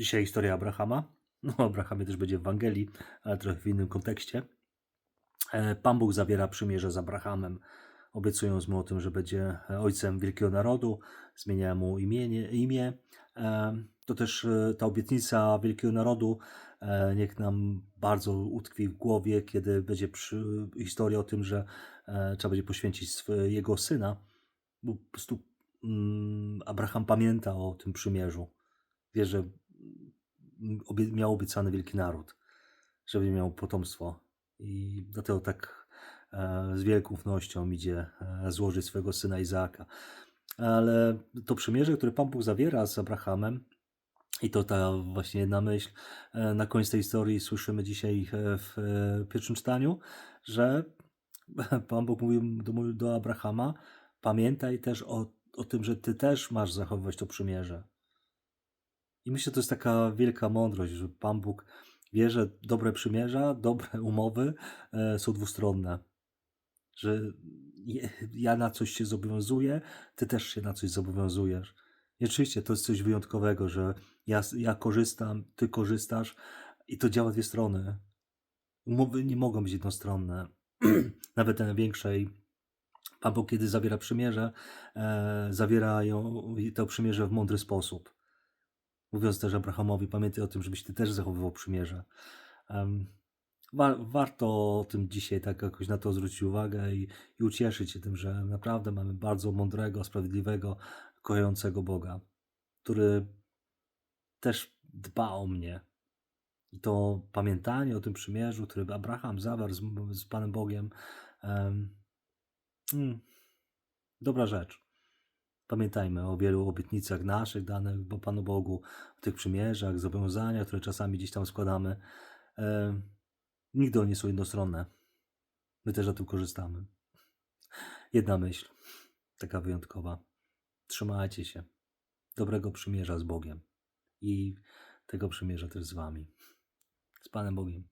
Dzisiaj historia Abrahama. No, Abrahamie też będzie w Ewangelii, ale trochę w innym kontekście. E, Pan Bóg zawiera przymierze z Abrahamem, obiecując mu o tym, że będzie ojcem wielkiego narodu, zmienia mu imienie, imię. E, To też e, ta obietnica wielkiego narodu e, niech nam bardzo utkwi w głowie, kiedy będzie przy, historia o tym, że e, trzeba będzie poświęcić jego syna. Bo po prostu mm, Abraham pamięta o tym przymierzu. Wie, że miał obiecany wielki naród, żeby miał potomstwo. I dlatego tak e, z wielką ufnością idzie e, złożyć swojego syna Izaaka. Ale to przymierze, które Pan Bóg zawiera z Abrahamem, i to ta właśnie jedna myśl e, na koniec tej historii słyszymy dzisiaj w pierwszym czytaniu, że Pan Bóg mówił do, do Abrahama, pamiętaj też o, o tym, że ty też masz zachowywać to przymierze. Myślę, że to jest taka wielka mądrość, że Pan Bóg wie, że dobre przymierza, dobre umowy e, są dwustronne. Że ja na coś się zobowiązuję, ty też się na coś zobowiązujesz. I oczywiście to jest coś wyjątkowego, że ja, ja korzystam, ty korzystasz i to działa dwie strony. Umowy nie mogą być jednostronne. Nawet te największej. Bóg, kiedy zawiera przymierze, e, zawiera ją, to przymierze w mądry sposób. Mówiąc też Abrahamowi, pamiętaj o tym, żebyś ty też zachowywał przymierze. Em, wa- warto o tym dzisiaj tak jakoś na to zwrócić uwagę i, i ucieszyć się tym, że naprawdę mamy bardzo mądrego, sprawiedliwego, kochającego Boga, który też dba o mnie. I to pamiętanie o tym przymierzu, który Abraham zawarł z, z Panem Bogiem, em, mm, dobra rzecz. Pamiętajmy o wielu obietnicach naszych danych bo Panu Bogu, o tych przymierzach, zobowiązaniach, które czasami gdzieś tam składamy. E, nigdy one są jednostronne. My też na tym korzystamy. Jedna myśl, taka wyjątkowa. Trzymajcie się dobrego przymierza z Bogiem i tego przymierza też z Wami. Z Panem Bogiem.